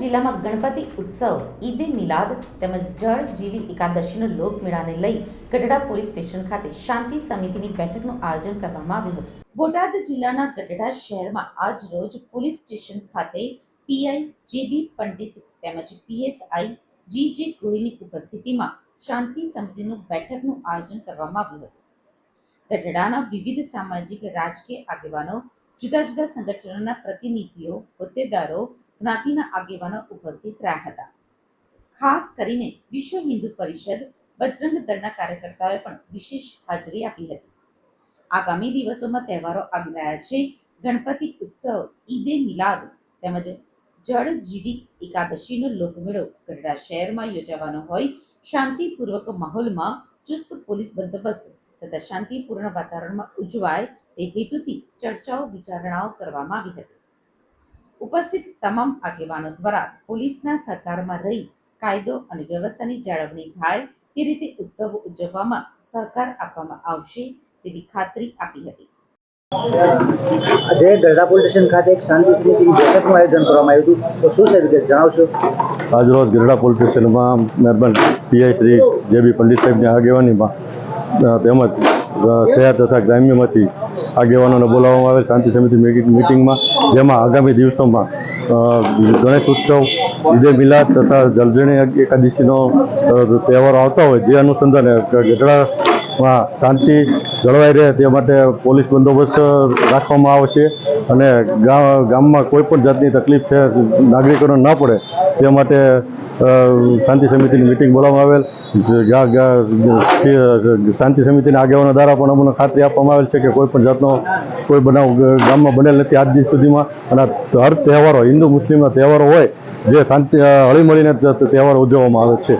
જિલ્લામાં ગણપતિ ઉત્સવ, ઈદે મિલાદ તેમજ જળ જીલી એકાદશીનો લોકમેળાને લઈ ગઢડા પોલીસ સ્ટેશન ખાતે શાંતિ સમિતિની બેઠકનું આયોજન કરવામાં આવ્યું હતું. બોટાદ જિલ્લાના ગઢડા શહેરમાં આજ રોજ પોલીસ સ્ટેશન ખાતે પીઆઈ જેબી પંડિત તેમજ પીએસઆઈ જી જે ગોહિલની ઉપસ્થિતિમાં શાંતિ સમિતિનું બેઠકનું આયોજન કરવામાં આવ્યું હતું. ગઢડાના વિવિધ સામાજિક, રાજકીય આગેવાનો, જુદા જુદા સંગઠનોના પ્રતિનિધિઓ, હોદ્દેદારો જ્ઞાતિના આગેવાનો ઉપસ્થિત રહ્યા હતા. ખાસ કરીને વિશ્વ હિન્દુ પરિષદ બજરંગ દળના કાર્યકર્તાઓએ પણ વિશેષ હાજરી આપી હતી. આગામી દિવસોમાં તહેવારો આવી રહ્યા છે. ગણપતિ ઉત્સવ, ઈદે મિલાદ તેમજ જળ જીડી એકાદશીનો લોકમેળો ગઢડા શહેરમાં યોજાવાનો હોય, શાંતિપૂર્વક માહોલમાં ચુસ્ત પોલીસ બંદોબસ્ત તથા શાંતિપૂર્ણ વાતાવરણમાં ઉજવાય તે હેતુથી ચર્ચાઓ વિચારણાઓ કરવામાં આવી હતી. ઉપસ્થિત તમામ આગેવાનો દ્વારા પોલીસના સહકારમાં રહી કાયદો અને વ્યવસ્થાની જાળવણી થાય તે રીતે ઉત્સવ ઉજવવામાં સહકાર આપવામાં આવશે તેવી ખાતરી આપી હતી. આજે ગરડા પોલીસ સ્ટેશન ખાતે એક શાંતિ સમિતિની બેઠકનું આયોજન કરવામાં આવ્યું હતું. તો શું છે વિગત જણાવશો? આજરોજ ગરડા પોલીસ સ્ટેશનમાં મહેરબાન પીઆઈ શ્રી જે બી પંડિત સાહેબની આગેવાનીમાં તેમજ શહેર તથા ગ્રામ્યમાંથી આગેવાનોને બોલાવવામાં આવેલ શાંતિ સમિતિ મીટિંગ- મિટિંગમાં, જેમાં આગામી દિવસોમાં ગણેશ ઉત્સવ, ઈદે મિલાદ તથા જલજણી એકાદશીનો તહેવારો આવતા હોય, જે અનુસંધાને ગઢડામાં શાંતિ જળવાઈ રહે તે માટે પોલીસ બંદોબસ્ત રાખવામાં આવશે અને ગા- ગામમાં કોઈ પણ જાતની તકલીફ છે, નાગરિકોને ન પડે તે માટે શાંતિ સમિતિની મિટિંગ બોલાવવામાં આવેલ. શાંતિ સમિતિના આગેવાનો દ્વારા પણ અમને ખાતરી આપવામાં આવેલ છે કે કોઈ પણ જાતનો કોઈ બનાવ ગામમાં બનેલ નથી આજ દિન સુધીમાં. અને હર તહેવારો હિન્દુ મુસ્લિમના તહેવારો હોય, જે શાંતિ હળીમળીને તહેવારો ઉજવવામાં આવે છે.